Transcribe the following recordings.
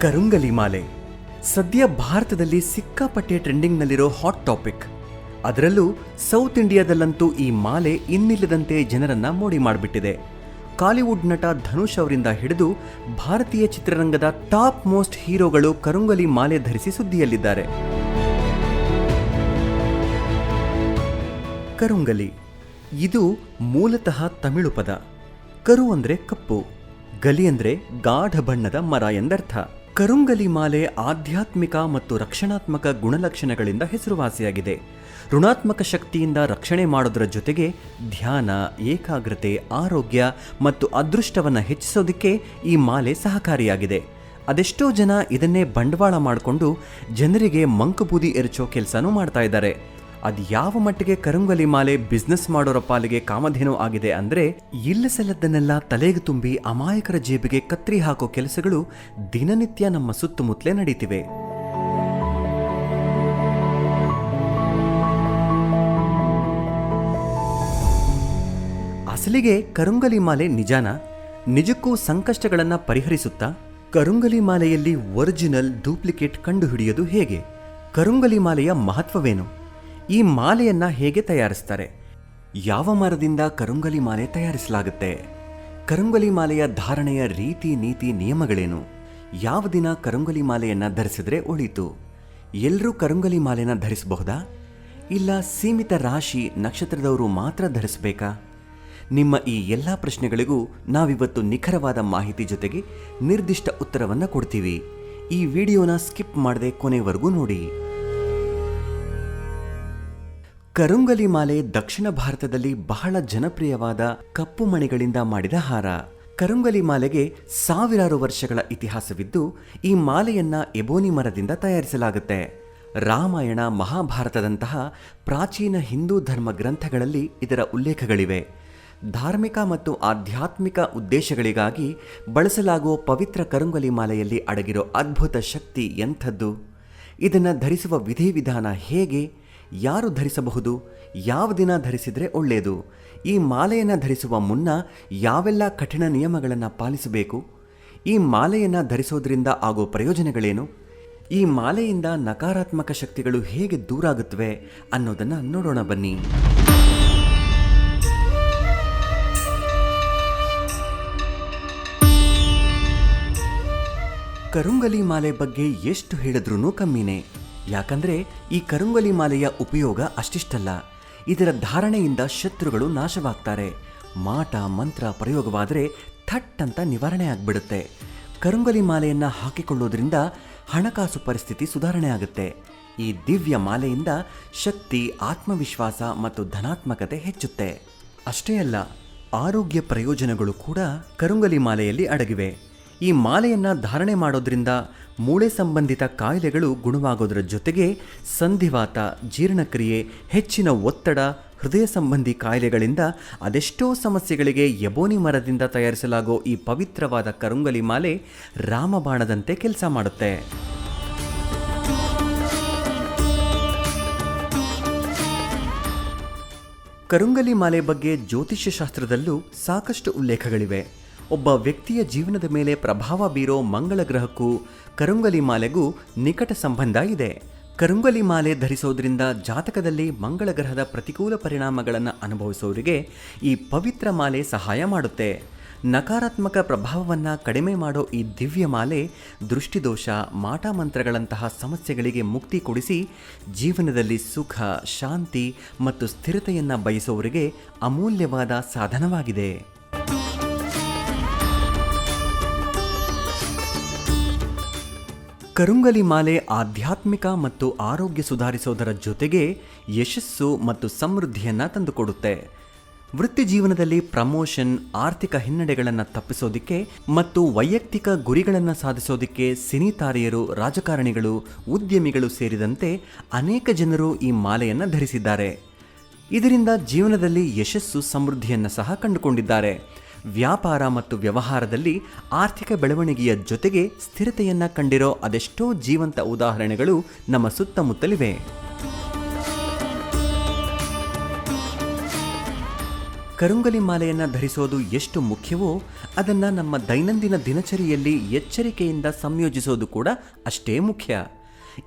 ಕರುಂಗಲಿ ಮಾಲೆ. ಸದ್ಯ ಭಾರತದಲ್ಲಿ ಸಿಕ್ಕಾಪಟ್ಟೆ ಟ್ರೆಂಡಿಂಗ್ನಲ್ಲಿರೋ ಹಾಟ್ ಟಾಪಿಕ್ ಅದರಲ್ಲೂ ಸೌತ್ ಇಂಡಿಯಾದಲ್ಲಂತೂ ಈ ಮಾಲೆ ಇನ್ನಿಲ್ಲದಂತೆ ಜನರನ್ನ ಮೋಡಿ ಮಾಡಿಬಿಟ್ಟಿದೆ. ಕಾಲಿವುಡ್ ನಟ ಧನುಷ್ ಅವರಿಂದ ಹಿಡಿದು ಭಾರತೀಯ ಚಿತ್ರರಂಗದ ಟಾಪ್ ಮೋಸ್ಟ್ ಹೀರೋಗಳು ಕರುಂಗಲಿ ಮಾಲೆ ಧರಿಸಿ ಸುದ್ದಿಯಲ್ಲಿದ್ದಾರೆ. ಕರುಂಗಲಿ. ಇದು ಮೂಲತಃ ತಮಿಳು ಪದ. ಕರು ಅಂದ್ರೆ ಕಪ್ಪು. ಗಲಿ ಅಂದ್ರೆ ಗಾಢ ಬಣ್ಣದ ಮರ ಎಂದರ್ಥ. ಕರುಂಗಲಿ ಮಾಲೆ ಆಧ್ಯಾತ್ಮಿಕ ಮತ್ತು ರಕ್ಷಣಾತ್ಮಕ ಗುಣಲಕ್ಷಣಗಳಿಂದ ಹೆಸರುವಾಸಿಯಾಗಿದೆ. ಋಣಾತ್ಮಕ ಶಕ್ತಿಯಿಂದ ರಕ್ಷಣೆ ಮಾಡೋದರ ಜೊತೆಗೆ ಧ್ಯಾನ, ಏಕಾಗ್ರತೆ, ಆರೋಗ್ಯ ಮತ್ತು ಅದೃಷ್ಟವನ್ನು ಹೆಚ್ಚಿಸೋದಕ್ಕೆ ಈ ಮಾಲೆ ಸಹಕಾರಿಯಾಗಿದೆ. ಅದೆಷ್ಟೋ ಜನ ಇದನ್ನೇ ಬಂಡವಾಳ ಮಾಡಿಕೊಂಡು ಜನರಿಗೆ ಮಂಕುಬೂದಿ ಎರಚೋ ಕೆಲಸನೂ ಮಾಡ್ತಾ ಇದ್ದಾರೆ. ಅದು ಯಾವ ಮಟ್ಟಿಗೆ ಕರುಂಗಲಿ ಮಾಲೆ ಬಿಸ್ನೆಸ್ ಮಾಡೋರ ಪಾಲಿಗೆ ಕಾಮಧೇನು ಆಗಿದೆ ಅಂದ್ರೆ ಇಲ್ಲಸಲ್ಲದನ್ನೆಲ್ಲ ತಲೆಗೆ ತುಂಬಿ ಅಮಾಯಕರ ಜೇಬಿಗೆ ಕತ್ರಿ ಹಾಕೋ ಕೆಲಸಗಳು ದಿನನಿತ್ಯ ನಮ್ಮ ಸುತ್ತಮುತ್ತಲೇ ನಡೀತಿವೆ. ಅಸಲಿಗೆ ಕರುಂಗಲಿ ಮಾಲೆ ನಿಜಾನ? ನಿಜಕ್ಕೂ ಸಂಕಷ್ಟಗಳನ್ನು ಪರಿಹರಿಸುತ್ತಾ? ಕರುಂಗಲಿ ಮಾಲೆಯಲ್ಲಿ ಒರಿಜಿನಲ್ ಡೂಪ್ಲಿಕೇಟ್ ಕಂಡುಹಿಡಿಯೋದು ಹೇಗೆ? ಕರುಂಗಲಿ ಮಾಲೆಯ ಮಹತ್ವವೇನು? ಈ ಮಾಲೆಯನ್ನ ಹೇಗೆ ತಯಾರಿಸ್ತಾರೆ? ಯಾವ ಮರದಿಂದ ಕರುಂಗಲಿ ಮಾಲೆ ತಯಾರಿಸಲಾಗುತ್ತೆ? ಕರುಂಗಲಿ ಮಾಲೆಯ ಧಾರಣೆಯ ರೀತಿ, ನೀತಿ, ನಿಯಮಗಳೇನು? ಯಾವ ದಿನ ಕರುಂಗಲಿ ಮಾಲೆಯನ್ನ ಧರಿಸಿದ್ರೆ ಒಳಿತು? ಎಲ್ಲರೂ ಕರುಂಗಲಿ ಮಾಲೆನ ಧರಿಸಬಹುದಾ? ಇಲ್ಲ ಸೀಮಿತ ರಾಶಿ ನಕ್ಷತ್ರದವರು ಮಾತ್ರ ಧರಿಸಬೇಕಾ? ನಿಮ್ಮ ಈ ಎಲ್ಲ ಪ್ರಶ್ನೆಗಳಿಗೂ ನಾವಿವತ್ತು ನಿಖರವಾದ ಮಾಹಿತಿ ಜೊತೆಗೆ ನಿರ್ದಿಷ್ಟ ಉತ್ತರವನ್ನು ಕೊಡ್ತೀವಿ. ಈ ವಿಡಿಯೋನ ಸ್ಕಿಪ್ ಮಾಡದೆ ಕೊನೆವರೆಗೂ ನೋಡಿ. ಕರುಂಗಲಿ ಮಾಲೆ ದಕ್ಷಿಣ ಭಾರತದಲ್ಲಿ ಬಹಳ ಜನಪ್ರಿಯವಾದ ಕಪ್ಪು ಮಣಿಗಳಿಂದ ಮಾಡಿದ ಹಾರ. ಕರುಂಗಲಿ ಮಾಲೆಗೆ ಸಾವಿರಾರು ವರ್ಷಗಳ ಇತಿಹಾಸವಿದ್ದು, ಈ ಮಾಲೆಯನ್ನ ಎಬೋನಿ ಮರದಿಂದ ತಯಾರಿಸಲಾಗುತ್ತೆ. ರಾಮಾಯಣ ಮಹಾಭಾರತದಂತಹ ಪ್ರಾಚೀನ ಹಿಂದೂ ಧರ್ಮ ಗ್ರಂಥಗಳಲ್ಲಿ ಇದರ ಉಲ್ಲೇಖಗಳಿವೆ. ಧಾರ್ಮಿಕ ಮತ್ತು ಆಧ್ಯಾತ್ಮಿಕ ಉದ್ದೇಶಗಳಿಗಾಗಿ ಬಳಸಲಾಗುವ ಪವಿತ್ರ ಕರುಂಗಲಿ ಮಾಲೆಯಲ್ಲಿ ಅಡಗಿರೋ ಅದ್ಭುತ ಶಕ್ತಿ ಎಂಥದ್ದು? ಇದನ್ನು ಧರಿಸುವ ವಿಧಿವಿಧಾನ ಹೇಗೆ? ಯಾರು ಧರಿಸಬಹುದು? ಯಾವ ದಿನ ಧರಿಸಿದರೆ ಒಳ್ಳೆಯದು? ಈ ಮಾಲೆಯನ್ನು ಧರಿಸುವ ಮುನ್ನ ಯಾವೆಲ್ಲ ಕಠಿಣ ನಿಯಮಗಳನ್ನು ಪಾಲಿಸಬೇಕು? ಈ ಮಾಲೆಯನ್ನು ಧರಿಸೋದ್ರಿಂದ ಆಗೋ ಪ್ರಯೋಜನಗಳೇನು? ಈ ಮಾಲೆಯಿಂದ ನಕಾರಾತ್ಮಕ ಶಕ್ತಿಗಳು ಹೇಗೆ ದೂರಾಗುತ್ತವೆ ಅನ್ನೋದನ್ನು ನೋಡೋಣ ಬನ್ನಿ. ಕರುಂಗಲಿ ಮಾಲೆ ಬಗ್ಗೆ ಎಷ್ಟು ಹೇಳಿದ್ರೂ ಕಮ್ಮಿನೇ. ಯಾಕಂದ್ರೆ ಈ ಕರುಂಗಲಿ ಮಾಲೆಯ ಉಪಯೋಗ ಅಷ್ಟಿಷ್ಟಲ್ಲ. ಇದರ ಧಾರಣೆಯಿಂದ ಶತ್ರುಗಳು ನಾಶವಾಗ್ತಾರೆ. ಮಾಟ, ಮಂತ್ರ ಪ್ರಯೋಗವಾದರೆ ಥಟ್ ಅಂತ ನಿವಾರಣೆ ಆಗ್ಬಿಡುತ್ತೆ. ಕರುಂಗಲಿ ಮಾಲೆಯನ್ನ ಹಾಕಿಕೊಳ್ಳೋದ್ರಿಂದ ಹಣಕಾಸು ಪರಿಸ್ಥಿತಿ ಸುಧಾರಣೆ ಆಗುತ್ತೆ. ಈ ದಿವ್ಯ ಮಾಲೆಯಿಂದ ಶಕ್ತಿ, ಆತ್ಮವಿಶ್ವಾಸ ಮತ್ತು ಧನಾತ್ಮಕತೆ ಹೆಚ್ಚುತ್ತೆ. ಅಷ್ಟೇ ಅಲ್ಲ, ಆರೋಗ್ಯ ಪ್ರಯೋಜನಗಳು ಕೂಡ ಕರುಂಗಲಿ ಮಾಲೆಯಲ್ಲಿ ಅಡಗಿವೆ. ಈ ಮಾಲೆಯನ್ನು ಧಾರಣೆ ಮಾಡೋದ್ರಿಂದ ಮೂಳೆ ಸಂಬಂಧಿತ ಕಾಯಿಲೆಗಳು ಗುಣವಾಗೋದರ ಜೊತೆಗೆ ಸಂಧಿವಾತ, ಜೀರ್ಣಕ್ರಿಯೆ, ಹೆಚ್ಚಿನ ಒತ್ತಡ, ಹೃದಯ ಸಂಬಂಧಿ ಕಾಯಿಲೆಗಳಿಂದ ಅದೆಷ್ಟೋ ಸಮಸ್ಯೆಗಳಿಗೆ ಯಬೋನಿ ಮರದಿಂದ ತಯಾರಿಸಲಾಗೋ ಈ ಪವಿತ್ರವಾದ ಕರುಂಗಲಿ ಮಾಲೆ ರಾಮಬಾಣದಂತೆ ಕೆಲಸ ಮಾಡುತ್ತೆ. ಕರುಂಗಲಿ ಮಾಲೆ ಬಗ್ಗೆ ಜ್ಯೋತಿಷ್ಯ ಶಾಸ್ತ್ರದಲ್ಲೂ ಸಾಕಷ್ಟು ಉಲ್ಲೇಖಗಳಿವೆ. ಒಬ್ಬ ವ್ಯಕ್ತಿಯ ಜೀವನದ ಮೇಲೆ ಪ್ರಭಾವ ಬೀರೋ ಮಂಗಳ ಗ್ರಹಕ್ಕೂ ಕರುಂಗಲಿ ಮಾಲೆಗೂ ನಿಕಟ ಸಂಬಂಧ ಇದೆ. ಕರುಂಗಲಿ ಮಾಲೆ ಧರಿಸೋದ್ರಿಂದ ಜಾತಕದಲ್ಲಿ ಮಂಗಳ ಗ್ರಹದ ಪ್ರತಿಕೂಲ ಪರಿಣಾಮಗಳನ್ನು ಅನುಭವಿಸೋರಿಗೆ ಈ ಪವಿತ್ರ ಮಾಲೆ ಸಹಾಯ ಮಾಡುತ್ತೆ. ನಕಾರಾತ್ಮಕ ಪ್ರಭಾವವನ್ನು ಕಡಿಮೆ ಮಾಡೋ ಈ ದಿವ್ಯ ಮಾಲೆ ದೃಷ್ಟಿದೋಷ, ಮಾಟಮಂತ್ರಗಳಂತಹ ಸಮಸ್ಯೆಗಳಿಗೆ ಮುಕ್ತಿ ಕೊಡಿಸಿ ಜೀವನದಲ್ಲಿ ಸುಖ, ಶಾಂತಿ ಮತ್ತು ಸ್ಥಿರತೆಯನ್ನು ಬಯಸುವವರಿಗೆ ಅಮೂಲ್ಯವಾದ ಸಾಧನವಾಗಿದೆ. ಕರುಂಗಲಿ ಮಾಲೆ ಆಧ್ಯಾತ್ಮಿಕ ಮತ್ತು ಆರೋಗ್ಯ ಸುಧಾರಿಸೋದರ ಜೊತೆಗೆ ಯಶಸ್ಸು ಮತ್ತು ಸಮೃದ್ಧಿಯನ್ನು ತಂದುಕೊಡುತ್ತೆ. ವೃತ್ತಿ ಜೀವನದಲ್ಲಿ ಪ್ರಮೋಷನ್, ಆರ್ಥಿಕ ಹಿನ್ನಡೆಗಳನ್ನು ತಪ್ಪಿಸೋದಿಕ್ಕೆ ಮತ್ತು ವೈಯಕ್ತಿಕ ಗುರಿಗಳನ್ನು ಸಾಧಿಸೋದಿಕ್ಕೆ ಸಿನಿ ತಾರೆಯರು ರಾಜಕಾರಣಿಗಳು, ಉದ್ಯಮಿಗಳು ಸೇರಿದಂತೆ ಅನೇಕ ಜನರು ಈ ಮಾಲೆಯನ್ನು ಧರಿಸಿದ್ದಾರೆ. ಇದರಿಂದ ಜೀವನದಲ್ಲಿ ಯಶಸ್ಸು, ಸಮೃದ್ಧಿಯನ್ನು ಸಹ ಕಂಡುಕೊಂಡಿದ್ದಾರೆ. ವ್ಯಾಪಾರ ಮತ್ತು ವ್ಯವಹಾರದಲ್ಲಿ ಆರ್ಥಿಕ ಬೆಳವಣಿಗೆಯ ಜೊತೆಗೆ ಸ್ಥಿರತೆಯನ್ನ ಕಂಡಿರೋ ಅದೆಷ್ಟೋ ಜೀವಂತ ಉದಾಹರಣೆಗಳು ನಮ್ಮ ಸುತ್ತಮುತ್ತಲಿವೆ. ಕರುಂಗಲಿ ಮಾಲೆಯನ್ನು ಧರಿಸೋದು ಎಷ್ಟು ಮುಖ್ಯವೋ ಅದನ್ನು ನಮ್ಮ ದೈನಂದಿನ ದಿನಚರಿಯಲ್ಲಿ ಎಚ್ಚರಿಕೆಯಿಂದ ಸಂಯೋಜಿಸೋದು ಕೂಡ ಅಷ್ಟೇ ಮುಖ್ಯ.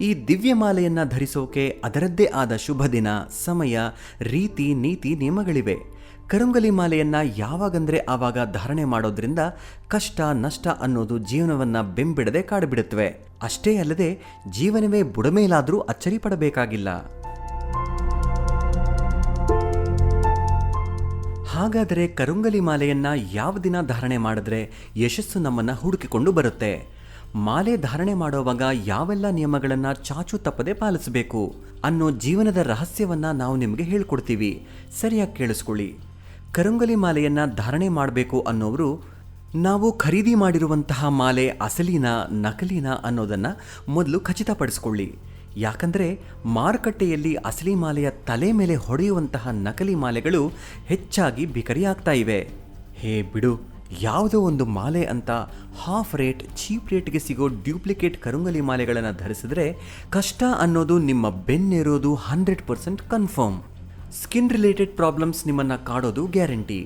ಈ ದಿವ್ಯ ಮಾಲೆಯನ್ನು ಧರಿಸೋಕೆ ಅದರದ್ದೇ ಆದ ಶುಭ ದಿನ ಸಮಯ, ರೀತಿ, ನೀತಿ, ನಿಯಮಗಳಿವೆ. ಕರುಂಗಲಿ ಮಾಲೆಯನ್ನ ಯಾವಾಗಂದ್ರೆ ಆವಾಗ ಧಾರಣೆ ಮಾಡೋದ್ರಿಂದ ಕಷ್ಟ, ನಷ್ಟ ಅನ್ನೋದು ಜೀವನವನ್ನ ಬೆಂಬಿಡದೆ ಕಾಡುಬಿಡುತ್ತವೆ. ಅಷ್ಟೇ ಅಲ್ಲದೆ ಜೀವನವೇ ಬುಡಮೇಲಾದರೂ ಅಚ್ಚರಿ ಪಡಬೇಕಾಗಿಲ್ಲ ಹಾಗಾದರೆ ಕರುಂಗಲಿ ಮಾಲೆಯನ್ನ ಯಾವ ದಿನ ಧಾರಣೆ ಮಾಡಿದ್ರೆ ಯಶಸ್ಸು ನಮ್ಮನ್ನು ಹುಡುಕಿಕೊಂಡು ಬರುತ್ತೆ? ಮಾಲೆ ಧಾರಣೆ ಮಾಡುವಾಗ ಯಾವೆಲ್ಲ ನಿಯಮಗಳನ್ನು ಚಾಚು ತಪ್ಪದೆ ಪಾಲಿಸಬೇಕು ಅನ್ನೋ ಜೀವನದ ರಹಸ್ಯವನ್ನ ನಾವು ನಿಮಗೆ ಹೇಳ್ಕೊಡ್ತೀವಿ. ಸರಿಯಾಗಿ ಕೇಳಿಸ್ಕೊಳ್ಳಿ. ಕರುಂಗಲಿ ಮಾಲೆಯನ್ನ ಧಾರಣೆ ಮಾಡಬೇಕು ಅನ್ನೋರು ನಾವು ಖರೀದಿ ಮಾಡಿರುವಂತಹ ಮಾಲೆ ಅಸಲಿನ, ನಕಲಿನ ಅನ್ನೋದನ್ನ ಮೊದಲು ಖಚಿತಪಡಿಸ್ಕೊಳ್ಳಿ. ಯಾಕಂದರೆ ಮಾರುಕಟ್ಟೆಯಲ್ಲಿ ಅಸಲಿ ಮಾಲೆಯ ತಲೆ ಮೇಲೆ ಹೊಡೆಯುವಂತಹ ನಕಲಿ ಮಾಲೆಗಳು ಹೆಚ್ಚಾಗಿ ಬಿಕರಿಯಾಗ್ತಾ ಇವೆ. ಹೇ ಬಿಡು, ಯಾವುದೋ ಒಂದು ಮಾಲೆ ಅಂತ ಹಾಫ್ ರೇಟ್ ಚೀಪ್ ರೇಟ್ಗೆ ಸಿಗೋ ಡ್ಯೂಪ್ಲಿಕೇಟ್ ಕರುಂಗಲಿ ಮಾಲೆಗಳನ್ನು ಧರಿಸಿದ್ರೆ ಕಷ್ಟ ಅನ್ನೋದು ನಿಮ್ಮ ಬೆನ್ನೇರೋದು hundred percent confirm skin related problems ನಿಮ್ಮನ್ನು ಕಾಡೋದು ಗ್ಯಾರಂಟಿ.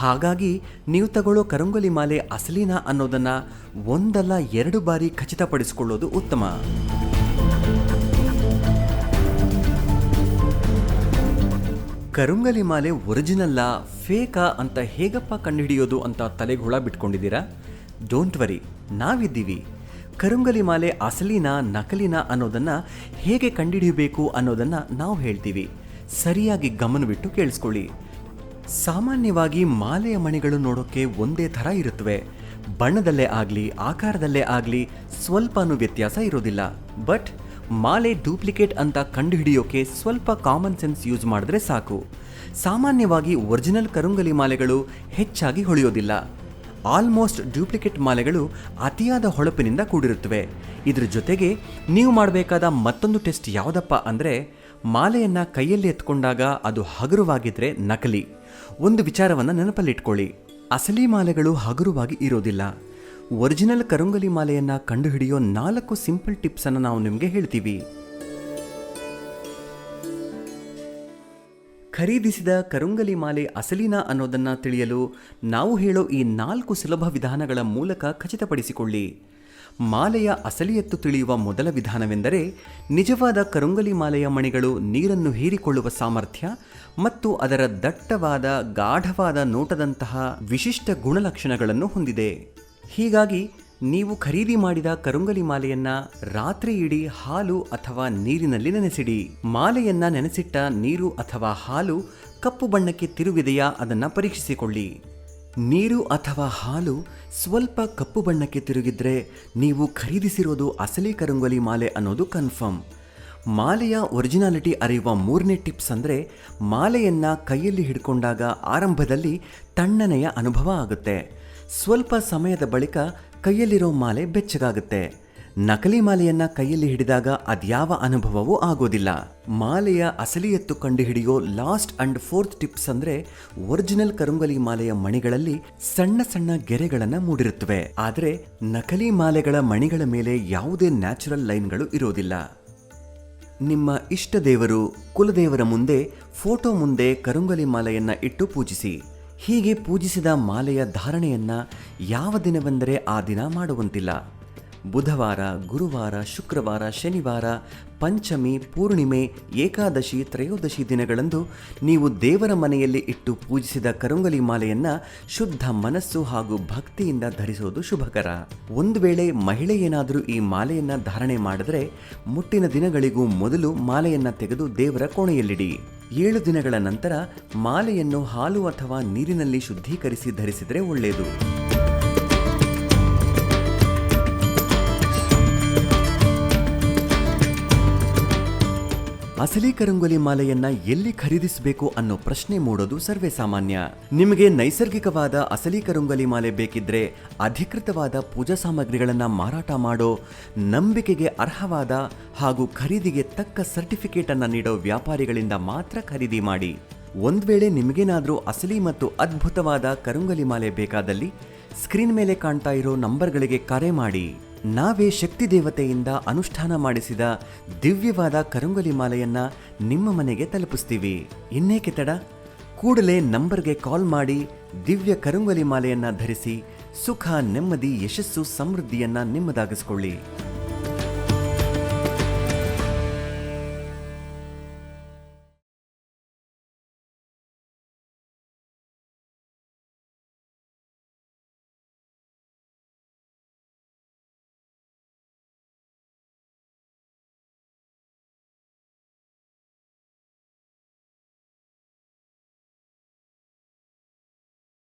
ಹಾಗಾಗಿ ನೀವು ತಗೊಳ್ಳೋ ಕರುಂಗಲಿ ಮಾಲೆ ಅಸಲಿನ ಅನ್ನೋದನ್ನು ಒಂದಲ್ಲ ಎರಡು ಬಾರಿ ಖಚಿತಪಡಿಸಿಕೊಳ್ಳೋದು ಉತ್ತಮ. ಕರುಂಗಲಿ ಮಾಲೆ ಒರಿಜಿನಲ್ಲ, ಫೇಕಾ ಅಂತ ಹೇಗಪ್ಪ ಕಂಡುಹಿಡಿಯೋದು ಅಂತ ತಲೆಗೆ ಹುಳ ಬಿಟ್ಕೊಂಡಿದ್ದೀರಾ? ಡೋಂಟ್ ವರಿ ನಾವಿದ್ದೀವಿ. ಕರುಂಗಲಿ ಮಾಲೆ ಅಸಲಿನ, ನಕಲಿನ ಅನ್ನೋದನ್ನು ಹೇಗೆ ಕಂಡುಹಿಡಿಯಬೇಕು ಅನ್ನೋದನ್ನು ನಾವು ಹೇಳ್ತೀವಿ. ಸರಿಯಾಗಿ ಗಮನವಿಟ್ಟು ಕೇಳಿಸ್ಕೊಳ್ಳಿ. ಸಾಮಾನ್ಯವಾಗಿ ಮಾಲೆಯ ಮಣಿಗಳು ನೋಡೋಕೆ ಒಂದೇ ಥರ ಇರುತ್ತವೆ. ಬಣ್ಣದಲ್ಲೇ ಆಗಲಿ, ಆಕಾರದಲ್ಲೇ ಆಗಲಿ ಸ್ವಲ್ಪನೂ ವ್ಯತ್ಯಾಸ ಇರೋದಿಲ್ಲ. ಬಟ್ ಮಾಲೆ ಡೂಪ್ಲಿಕೇಟ್ ಅಂತ ಕಂಡುಹಿಡಿಯೋಕೆ ಸ್ವಲ್ಪ ಕಾಮನ್ ಸೆನ್ಸ್ ಯೂಸ್ ಮಾಡಿದ್ರೆ ಸಾಕು. ಸಾಮಾನ್ಯವಾಗಿ ಒರಿಜಿನಲ್ ಕರುಂಗಲಿ ಮಾಲೆಗಳು ಹೆಚ್ಚಾಗಿ ಹೊಳೆಯೋದಿಲ್ಲ. ಆಲ್ಮೋಸ್ಟ್ ಡ್ಯೂಪ್ಲಿಕೇಟ್ ಮಾಲೆಗಳು ಅತಿಯಾದ ಹೊಳಪಿನಿಂದ ಕೂಡಿರುತ್ತವೆ. ಇದರ ಜೊತೆಗೆ ನೀವು ಮಾಡಬೇಕಾದ ಮತ್ತೊಂದು ಟೆಸ್ಟ್ ಯಾವುದಪ್ಪ ಅಂದರೆ ಮಾಲೆಯನ್ನು ಕೈಯಲ್ಲಿ ಎತ್ಕೊಂಡಾಗ ಅದು ಹಗುರವಾಗಿದ್ರೆ ನಕಲಿ. ಒಂದು ವಿಚಾರವನ್ನು ನೆನಪಲ್ಲಿಟ್ಕೊಳ್ಳಿ. ಅಸಲಿ ಮಾಲೆಗಳು ಹಗುರವಾಗಿ ಇರೋದಿಲ್ಲ. ಒರಿಜಿನಲ್ ಕರುಂಗಲಿ ಮಾಲೆಯನ್ನು ಕಂಡುಹಿಡಿಯೋ ನಾಲ್ಕು ಸಿಂಪಲ್ ಟಿಪ್ಸ್ ಅನ್ನು ನಾವು ನಿಮಗೆ ಹೇಳ್ತೀವಿ. ಖರೀದಿಸಿದ ಕರುಂಗಲಿ ಮಾಲೆ ಅಸಲಿನ ಅನ್ನೋದನ್ನು ತಿಳಿಯಲು ನಾವು ಹೇಳೋ ಈ ನಾಲ್ಕು ಸುಲಭ ವಿಧಾನಗಳ ಮೂಲಕ ಖಚಿತಪಡಿಸಿಕೊಳ್ಳಿ. ಮಾಲೆಯ ಅಸಲಿಯತ್ತು ತಿಳಿಯುವ ಮೊದಲ ವಿಧಾನವೆಂದರೆ ನಿಜವಾದ ಕರುಂಗಲಿ ಮಾಲೆಯ ಮಣಿಗಳು ನೀರನ್ನು ಹೀರಿಕೊಳ್ಳುವ ಸಾಮರ್ಥ್ಯ ಮತ್ತು ಅದರ ದಟ್ಟವಾದ, ಗಾಢವಾದ ನೋಟದಂತಹ ವಿಶಿಷ್ಟ ಗುಣಲಕ್ಷಣಗಳನ್ನು ಹೊಂದಿದೆ. ಹೀಗಾಗಿ ನೀವು ಖರೀದಿ ಮಾಡಿದ ಕರುಂಗಲಿ ಮಾಲೆಯನ್ನ ರಾತ್ರಿ ಹಾಲು ಅಥವಾ ನೀರಿನಲ್ಲಿ ನೆನೆಸಿಡಿ. ಮಾಲೆಯನ್ನ ನೆನೆಸಿಟ್ಟ ನೀರು ಅಥವಾ ಹಾಲು ಕಪ್ಪು ಬಣ್ಣಕ್ಕೆ ತಿರುಗಿದೆಯಾ ಅದನ್ನು ಪರೀಕ್ಷಿಸಿಕೊಳ್ಳಿ. ನೀರು ಅಥವಾ ಹಾಲು ಸ್ವಲ್ಪ ಕಪ್ಪು ಬಣ್ಣಕ್ಕೆ ತಿರುಗಿದ್ರೆ ನೀವು ಖರೀದಿಸಿರೋದು ಅಸಲಿ ಕರಂಗೊಲಿ ಮಾಲೆ ಅನ್ನೋದು ಕನ್ಫರ್ಮ್. ಮಾಲೆಯ ಒರಿಜಿನಾಲಿಟಿ ಅರಿಯುವ ಮೂರನೇ ಟಿಪ್ಸ್ ಅಂದರೆ ಮಾಲೆಯನ್ನ ಕೈಯಲ್ಲಿ ಹಿಡ್ಕೊಂಡಾಗ ಆರಂಭದಲ್ಲಿ ತಣ್ಣನೆಯ ಅನುಭವ ಆಗುತ್ತೆ. ಸ್ವಲ್ಪ ಸಮಯದ ಬಳಿಕ ಕೈಯಲ್ಲಿರೋ ಮಾಲೆ ಬೆಚ್ಚಗಾಗುತ್ತೆ. ನಕಲಿ ಮಾಲೆಯನ್ನ ಕೈಯಲ್ಲಿ ಹಿಡಿದಾಗ ಅದ್ಯಾವ ಅನುಭವವೂ ಆಗೋದಿಲ್ಲ. ಮಾಲೆಯ ಅಸಲಿಯತ್ತು ಕಂಡುಹಿಡಿಯೋ ಲಾಸ್ಟ್ ಅಂಡ್ ಫೋರ್ತ್ ಟಿಪ್ಸ್ ಅಂದ್ರೆ ಒರಿಜಿನಲ್ ಕರುಂಗಲಿ ಮಾಲೆಯ ಮಣಿಗಳಲ್ಲಿ ಸಣ್ಣ ಸಣ್ಣ ಗೆರೆಗಳನ್ನ ಮೂಡಿರುತ್ತವೆ. ಆದರೆ ನಕಲಿ ಮಾಲೆಗಳ ಮಣಿಗಳ ಮೇಲೆ ಯಾವುದೇ ನ್ಯಾಚುರಲ್ ಲೈನ್ಗಳು ಇರೋದಿಲ್ಲ. ನಿಮ್ಮ ಇಷ್ಟ ದೇವರು, ಕುಲದೇವರ ಮುಂದೆ, ಫೋಟೋ ಮುಂದೆ ಕರುಂಗಲಿ ಮಾಲೆಯನ್ನ ಇಟ್ಟು ಪೂಜಿಸಿ. ಹೀಗೆ ಪೂಜಿಸಿದ ಮಾಲೆಯ ಧಾರಣೆಯನ್ನ ಯಾವ ದಿನವೆಂದರೆ ಆ ದಿನ ಮಾಡುವಂತಿಲ್ಲ. ಬುಧವಾರ, ಗುರುವಾರ, ಶುಕ್ರವಾರ, ಶನಿವಾರ, ಪಂಚಮಿ, ಪೂರ್ಣಿಮೆ, ಏಕಾದಶಿ, ತ್ರಯೋದಶಿ ದಿನಗಳಂದು ನೀವು ದೇವರ ಮನೆಯಲ್ಲಿ ಇಟ್ಟು ಪೂಜಿಸಿದ ಕರುಂಗಲಿ ಮಾಲೆಯನ್ನ ಶುದ್ಧ ಮನಸ್ಸು ಹಾಗೂ ಭಕ್ತಿಯಿಂದ ಧರಿಸೋದು ಶುಭಕರ. ಒಂದು ವೇಳೆ ಮಹಿಳೆ ಏನಾದರೂ ಈ ಮಾಲೆಯನ್ನ ಧಾರಣೆ ಮಾಡಿದರೆ ಮುಟ್ಟಿನ ದಿನಗಳಿಗೂ ಮೊದಲು ಮಾಲೆಯನ್ನ ತೆಗೆದು ದೇವರ ಕೋಣೆಯಲ್ಲಿಡಿ. ಏಳು ದಿನಗಳ ನಂತರ ಮಾಲೆಯನ್ನು ಹಾಲು ಅಥವಾ ನೀರಿನಲ್ಲಿ ಶುದ್ಧೀಕರಿಸಿ ಧರಿಸಿದರೆ ಒಳ್ಳೆಯದು ಅಸಲಿ ಕರಂಗೊಲಿ ಮಾಲೆಯನ್ನ ಎಲ್ಲಿ ಖರೀದಿಸಬೇಕು ಅನ್ನೋ ಪ್ರಶ್ನೆ ಮೂಡೋದು ಸರ್ವೇ ಸಾಮಾನ್ಯ. ನಿಮಗೆ ನೈಸರ್ಗಿಕವಾದ ಅಸಲಿ ಕರುಂಗಲಿ ಮಾಲೆ ಬೇಕಿದ್ರೆ ಅಧಿಕೃತವಾದ ಪೂಜಾ ಸಾಮಗ್ರಿಗಳನ್ನ ಮಾರಾಟ ಮಾಡೋ, ನಂಬಿಕೆಗೆ ಅರ್ಹವಾದ ಹಾಗೂ ಖರೀದಿಗೆ ತಕ್ಕ ಸರ್ಟಿಫಿಕೇಟ್ ಅನ್ನ ನೀಡೋ ವ್ಯಾಪಾರಿಗಳಿಂದ ಮಾತ್ರ ಖರೀದಿ ಮಾಡಿ. ಒಂದ್ ವೇಳೆ ನಿಮಗೇನಾದರೂ ಅಸಲಿ ಮತ್ತು ಅದ್ಭುತವಾದ ಕರುಂಗಲಿ ಮಾಲೆ ಬೇಕಾದಲ್ಲಿ ಸ್ಕ್ರೀನ್ ಮೇಲೆ ಕಾಣ್ತಾ ಇರೋ ನಂಬರ್ಗಳಿಗೆ ಕರೆ ಮಾಡಿ. ನಾವೇ ಶಕ್ತಿ ದೇವತೆಯಿಂದ ಅನುಷ್ಠಾನ ಮಾಡಿಸಿದ ದಿವ್ಯವಾದ ಕರುಂಗಲಿ ಮಾಲೆಯನ್ನ ನಿಮ್ಮ ಮನೆಗೆ ತಲುಪಿಸ್ತೀವಿ. ಇನ್ನೇಕೆ ತಡ? ಕೂಡಲೇ ನಂಬರ್ಗೆ ಕಾಲ್ ಮಾಡಿ ದಿವ್ಯ ಕರುಂಗಲಿ ಮಾಲೆಯನ್ನ ಧರಿಸಿ ಸುಖ, ನೆಮ್ಮದಿ, ಯಶಸ್ಸು, ಸಮೃದ್ಧಿಯನ್ನ ನಿಮ್ಮದಾಗಿಸಿಕೊಳ್ಳಿ.